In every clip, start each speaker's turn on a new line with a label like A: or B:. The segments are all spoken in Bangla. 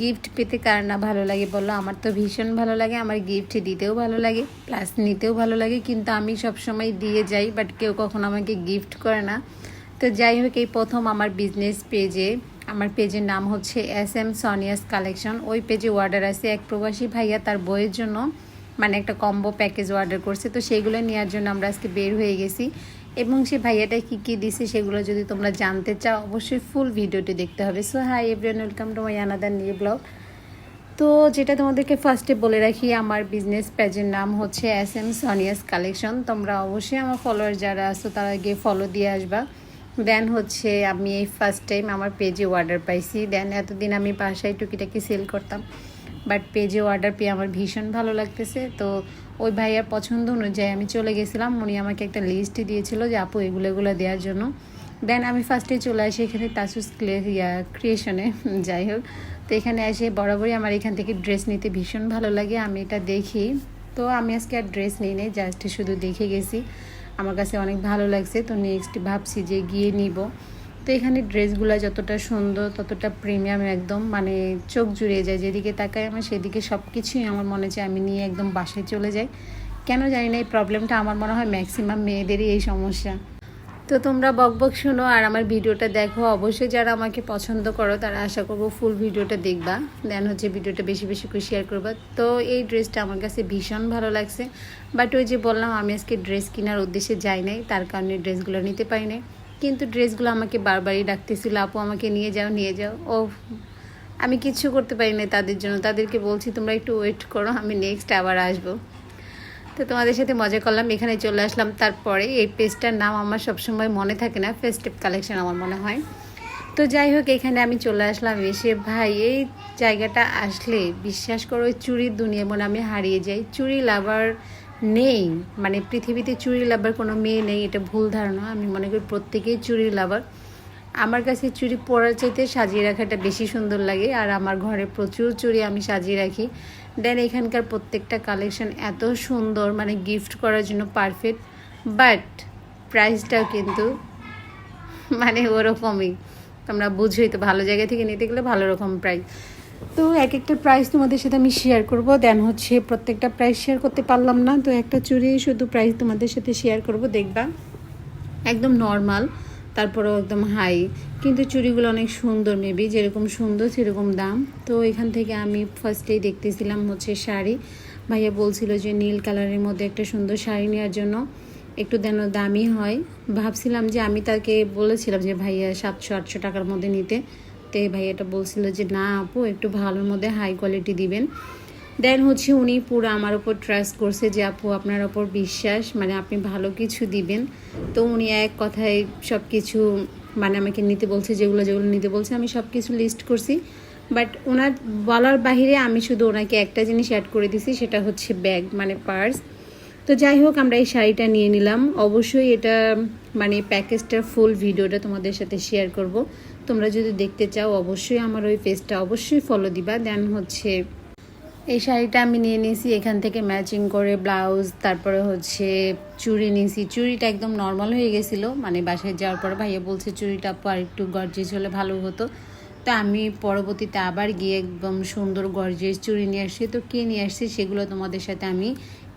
A: গিফট পেতে কার না ভালো লাগে বলো? আমার তো ভীষণ ভালো লাগে, আমার গিফট দিতেও ভালো লাগে প্লাস নিতেও ভালো লাগে, কিন্তু আমি সবসময় দিয়ে যাই বাট কেউ কখনো আমাকে গিফট করে না। তো যাই হোক, এই প্রথম আমার বিজনেস পেজে আমার পেজের নাম হচ্ছে এস এম সনিয়াস কালেকশন ওই পেজে অর্ডার আছে এক প্রবাসী ভাইয়া তার বইয়ের জন্য মানে একটা কম্বো প্যাকেজ অর্ডার করছে। তো সেইগুলো নেওয়ার জন্য আমরা আজকে বের হয়ে গেছি। এবং সে ভাইয়াটা কী কী দিছে সেগুলো যদি তোমরা জানতে চাও, অবশ্যই ফুল ভিডিওটি দেখতে হবে। So hi everyone welcome to my another new blog তো যেটা তোমাদেরকে ফার্স্টে বলে রাখি, আমার বিজনেস পেজের নাম হচ্ছে এস এম সনিয়াস কালেকশন তোমরা অবশ্যই আমার ফলোয়ার যারা আছো, তারা গিয়ে ফলো দিয়ে আসবা। দেন হচ্ছে আমি এই ফার্স্ট টাইম আমার পেজে অর্ডার পাইছি। দেন এতদিন আমি বাসায় টুকিটাকি সেল করতাম। বাট পেজে অর্ডার পেয়ে আমার ভীষণ ভালো লাগতেছে। তো ওই ভাইয়ার পছন্দ অনুযায়ী আমি চলে গেছিলাম। উনি আমাকে একটা লিস্ট দিয়েছিল যে, আপু, এগুলো এগুলো দেওয়ার জন্য। দেন আমি ফার্স্টে চলে আসি এখানে তাসুস ক্লে ক্রিয়েশনে যাই হোক। তো এখানে এসে বরাবরই আমার এখান থেকে ড্রেস নিতে ভীষণ ভালো লাগে। আমি এটা দেখি। তো আমি আজকে আর ড্রেস নিই নেই জাস্ট শুধু দেখে গেছি। আমার কাছে অনেক ভালো লাগছে। তো নেক্সট ভাবছি যে গিয়ে নিব। তো এখানে ড্রেসগুলো যতটা সুন্দর, ততটা প্রিমিয়াম একদম মানে চোখ জুড়িয়ে যায়। যেদিকে তাকায় আমার, সেদিকে সব কিছুই আমার মনে চায় আমি নিয়ে একদম বাসায় চলে যাই। কেন জানি না, এই প্রবলেমটা আমার মনে হয় ম্যাক্সিমাম মেয়েদেরই এই সমস্যা। তো তোমরা বক বক শোনো আর আমার ভিডিওটা দেখো। অবশ্যই যারা আমাকে পছন্দ করো, তারা আশা করব ফুল ভিডিওটা দেখবা। দেন হচ্ছে ভিডিওটা বেশি বেশি করে শেয়ার করবা। তো এই ড্রেসটা আমার কাছে ভীষণ ভালো লাগছে। বাট ওই যে বললাম, আমি আজকে ড্রেস কেনার উদ্দেশ্যে যাই নাই, তার কারণে ড্রেসগুলো নিতে পারি নাই। কিন্তু ড্রেসগুলো আমাকে বারবারই ডাকতেছিল, আপু, আমাকে নিয়ে যাও নিয়ে যাও। ও আমি কিচ্ছু করতে পারি না তাদের জন্য। তাদেরকে বলছি, তোমরা একটু ওয়েট করো, আমি নেক্সট আবার আসব। তো তোমাদের সাথে মজা করলাম, এখানে চলে আসলাম। তারপরে এই পেজটার নাম আমার সবসময় মনে থাকে না ফেস্টিভ কালেকশন আমার মনে হয়। তো যাই হোক, এখানে আমি চলে আসলাম এসে। ভাই, এই জায়গাটা আসলে, বিশ্বাস করো চুরির দুনিয়া মনে আমি হারিয়ে যাই। চুরি লাভার নেই। মানে পৃথিবীতে চুরি লাভার কোনো মেয়ে নেই, এটা ভুল ধারণা। আমি মনে করি প্রত্যেকেই চুরি লাভার। আমার কাছে চুড়ি পরার চাইতে সাজিয়ে রাখাটা বেশি সুন্দর লাগে, আর আমার ঘরে প্রচুর চুড়ি আমি সাজিয়ে রাখি। দেন এখানকার প্রত্যেকটা কালেকশন এত সুন্দর মানে গিফট করার জন্য পারফেক্ট বাট প্রাইসটাও কিন্তু মানে ওরকমই। তোমরা বুঝোই তো, ভালো জায়গা থেকে নিতে গেলে ভালো রকম প্রাইস তো এক একটা প্রাইস তোমাদের সাথে আমি শেয়ার করব। দেন হচ্ছে প্রত্যেকটা প্রাইস শেয়ার করতে পারলাম না। তো একটা চুরি শুধু প্রাইস তোমাদের সাথে শেয়ার করব, দেখবা। একদম নর্মাল তারপরেও একদম হাই কিন্তু চুড়িগুলো অনেক সুন্দর মেবি যেরকম সুন্দর সেরকম দাম। তো এখান থেকে আমি ফার্স্টেই দেখতেছিলাম হচ্ছে শাড়ি। ভাইয়া বলছিল যে নীল কালারের মধ্যে একটা সুন্দর শাড়ি নেওয়ার জন্য একটু যেন দামি হয়। ভাবছিলাম যে আমি তাকে বলেছিলাম যে ভাইয়া সাতশো আটশো টাকার মধ্যে নিতে। তো এই ভাইয়াটা বলছিল যে, না আপু, একটু ভালোর মধ্যে হাই কোয়ালিটি দিবেন। দেন হচ্ছে উনি পুরো আমার ওপর ট্রাস্ট করছে যে, আপু, আপনার ওপর বিশ্বাস মানে আপনি ভালো কিছু দিবেন। তো উনি এক কথায় সব কিছু মানে আমাকে নিতে বলছে, যেগুলো যেগুলো নিতে বলছে, আমি সব কিছু লিস্ট করছি। বাট ওনার বলার বাহিরে আমি শুধু ওনাকে একটা জিনিস অ্যাড করে দিছি, সেটা হচ্ছে ব্যাগ মানে পার্স তো যাই হোক, আমরা এই শাড়িটা নিয়ে নিলাম। অবশ্যই এটা মানে প্যাকেজটার ফুল ভিডিওটা তোমাদের সাথে শেয়ার করব। তোমরা যদি দেখতে চাও, অবশ্যই আমার ওই পেজটা অবশ্যই ফলো দিবা। দেন হচ্ছে, এই শাড়িটা আমি নিয়ে নিয়েছি, এখান থেকে ম্যাচিং করে ব্লাউজ তারপরে হচ্ছে চুড়ি নিয়েছি। চুড়িটা একদম নর্মাল হয়ে গেছিল মানে বাসায় যাওয়ার পরে ভাইয়া বলছে, চুড়িটা আর একটু গর্জেস হলে ভালো হতো। তো আমি পরবর্তীতে আবার গিয়ে একদম সুন্দর গর্জেস চুড়ি নিয়ে আসছি। তো কে নিয়ে আসছি সেগুলো তোমাদের সাথে আমি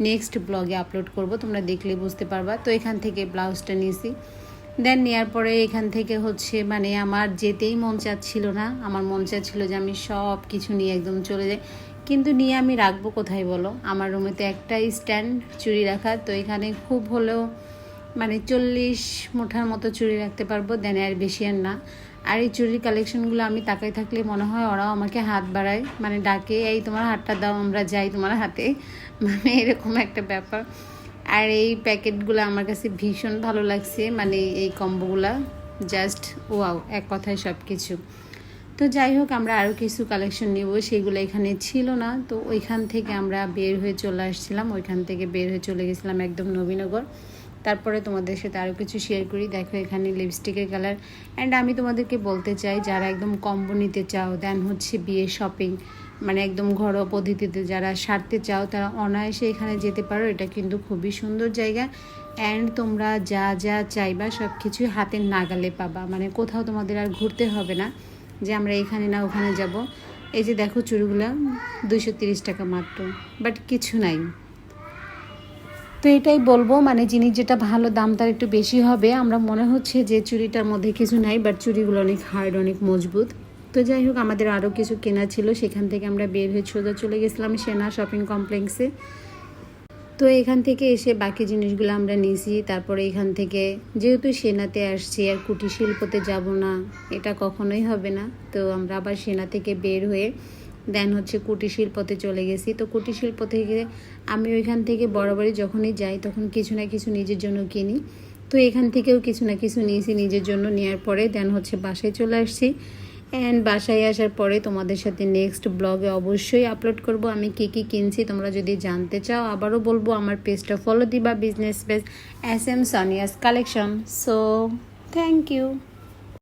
A: নেক্সট ব্লগে আপলোড করব, তোমরা দেখলে বুঝতে পারবা। তো এখান থেকে ব্লাউজটা নিয়েছি। দেন নেওয়ার পরে এখান থেকে হচ্ছে মানে আমার যেতেই মন চাচ্ছিল না। আমার মন চাচ্ছিল যে আমি সব কিছু নিয়ে একদম চলে যাই। কিন্তু নিয়ে আমি রাখব কোথায় বলো? আমার রুমে তো একটাই স্ট্যান্ড চুরি রাখা। তো এখানে খুব হলেও মানে চল্লিশ মুঠার মতো চুরি রাখতে পারব। দেন আর বেশি আর না। আর এই চুরির কালেকশনগুলো আমি তাকাই থাকলে মনে হয় ওরাও আমাকে হাত বাড়ায়। মানে ডাকে, এই তোমার হাতটা দাও, আমরা যাই তোমার হাতে। মানে এরকম একটা ব্যাপার। আর এই প্যাকেটগুলো আমার কাছে ভীষণ ভালো লাগছে মানে এই কম্বোগুলা। জাস্ট ওয়াও, এক কথায় সব কিছু তো যাই হোক, আমরা আরও কিছু কালেকশন নেব, সেগুলো এখানে ছিল না। তো ওইখান থেকে আমরা বের হয়ে চলে আসছিলাম, ওইখান থেকে বের হয়ে চলে গেছিলাম একদম নবীনগর। তারপরে তোমাদের সাথে আরও কিছু শেয়ার করি। দেখো এখানে লিপস্টিকের কালার অ্যান্ড আমি তোমাদেরকে বলতে চাই, যারা একদম কম্বো নিতে চাও দেন হচ্ছে বিয়ে শপিং মানে একদম ঘরোয়া পদ্ধতিতে যারা সারতে চাও, তারা অনায়াসে এখানে যেতে পারো। এটা কিন্তু খুবই সুন্দর জায়গা। অ্যান্ড তোমরা যা যা চাইবা সব কিছুই হাতের নাগালে পাবা। মানে কোথাও তোমাদের আর ঘুরতে হবে না যে আমরা এখানে না ওখানে যাব। এই যে দেখো চুড়িগুলা, দুইশো তিরিশ টাকা মাত্র। বাট কিছু নাই। তো এটাই বলব মানে জিনিস যেটা ভালো, দাম তার একটু বেশি হবে। আমরা মনে হচ্ছে যে চুড়িটার মধ্যে কিছু নাই বাট চুড়িগুলো অনেক হার্ড অনেক মজবুত। তো যাই হোক, আমাদের আরও কিছু কেনা ছিল। সেখান থেকে আমরা বের হয়ে সোজা চলে গেছিলাম সেনা শপিং কমপ্লেক্সে। তো এখান থেকে এসে বাকি জিনিসগুলো আমরা নিয়েছি। তারপরে এখান থেকে যেহেতু সেনাতে আসছি, আর কুটির শিল্পতে যাব না, এটা কখনোই হবে না। তো আমরা আবার সেনা থেকে বের হয়ে দেন হচ্ছে কুটির শিল্পতে চলে গেছি। তো কুটির শিল্প থেকে আমি ওইখান থেকে বরাবরই যখনই যাই, তখন কিছু না কিছু নিজের জন্য কিনি। তো এখান থেকেও কিছু না কিছু নিয়েছি নিজের জন্য। নেওয়ার পরে দেন হচ্ছে বাসায় চলে আসছি। অ্যান্ড বাসায় আসার পরে তোমাদের সাথে নেক্সট ব্লগে অবশ্যই আপলোড করব। আমি কী কী কিনছি তোমরা যদি জানতে চাও, আবারও বলব, আমার পেজটা ফলো দিবা business page S M Sania's collection so thank you